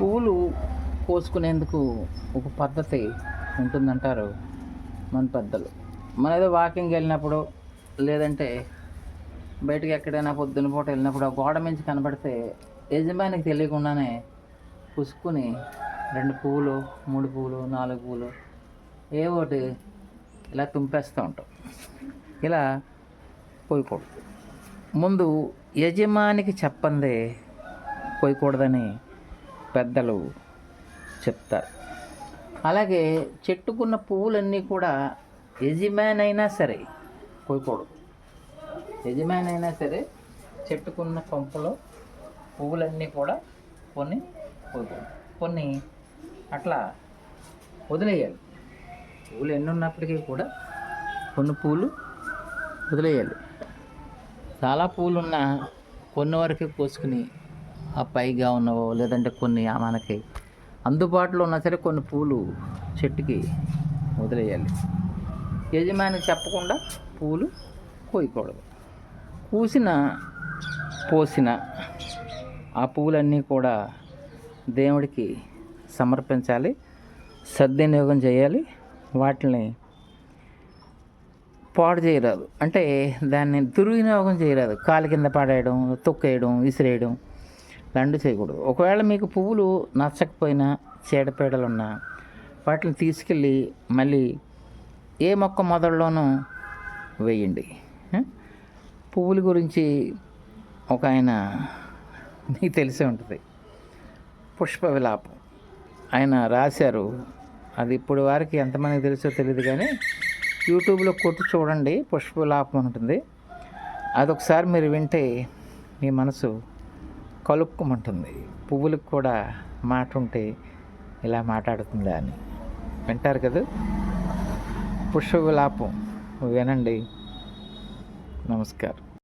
పువ్వులు కోసుకునేందుకు ఒక పద్ధతి ఉంటుందంటారు మన పెద్దలు. మన ఏదో వాకింగ్ వెళ్ళినప్పుడు లేదంటే బయటకు ఎక్కడైనా పొద్దున పూట వెళ్ళినప్పుడు ఆ గోడ మించి కనబడితే యజమానికి తెలియకుండానే పుసుకుని రెండు పువ్వులు మూడు పువ్వులు నాలుగు పువ్వులు ఏ ఒకటి ఇలా తుంపేస్తూ ఉంటాం. ఇలా పోయకూడదు. ముందు యజమానికి చెప్పందే పోయకూడదని పెద్దలు చెప్తారు. అలాగే చెట్టుకున్న పువ్వులన్నీ కూడా యజమాన్ అయినా సరే కోయకూడదు. యజమాన్ అయినా సరే చెట్టుకున్న కొంపలో పువ్వులన్నీ కూడా కొన్ని కోయకూడదు. కొన్ని అట్లా వదిలేయాలి. పువ్వులు ఎన్ని ఉన్నప్పటికీ కూడా కొన్ని పువ్వులు వదిలేయాలి. చాలా పూలు ఉన్న కొన్ని వరకు కోసుకుని పైగా ఉన్నవో లేదంటే కొన్ని మనకి అందుబాటులో ఉన్నా సరే కొన్ని పూలు చెట్టుకి వదిలేయాలి. యజమాని చెప్పకుండా పూలు కోయకూడదు. పూసిన పోసిన ఆ పూలన్నీ కూడా దేవుడికి సమర్పించాలి సద్వినియోగం చేయాలి వాటిని పాడు చేయరాదు. అంటే దాన్ని దుర్వినియోగం చేయరాదు. కాలు కింద పడేయడం తొక్కేయడం విసిరేయడం. లండు చేయకూడదు. ఒకవేళ మీకు పువ్వులు నచ్చకపోయినా చీడపీడలు ఉన్నా వాటిని తీసుకెళ్ళి మళ్ళీ ఏ మొక్క మొదల్లోనూ వేయండి. పువ్వుల గురించి ఒక ఆయన మీకు తెలిసే ఉంటుంది. పుష్ప విలాపం ఆయన రాశారు. అది ఇప్పుడు వారికి ఎంతమందికి తెలుసో తెలియదు కానీ యూట్యూబ్లో కొట్టి చూడండి. పుష్ప విలాపం ఉంటుంది. అదొకసారి మీరు వింటే మీ మనసు కలుక్కుమంటుంది పువ్వులకు కూడా మాట ఉంటే ఇలా మాట్లాడుతుందా అని. వింటారు కదా? పుష్ప విలాపం వినండి. నమస్కారం.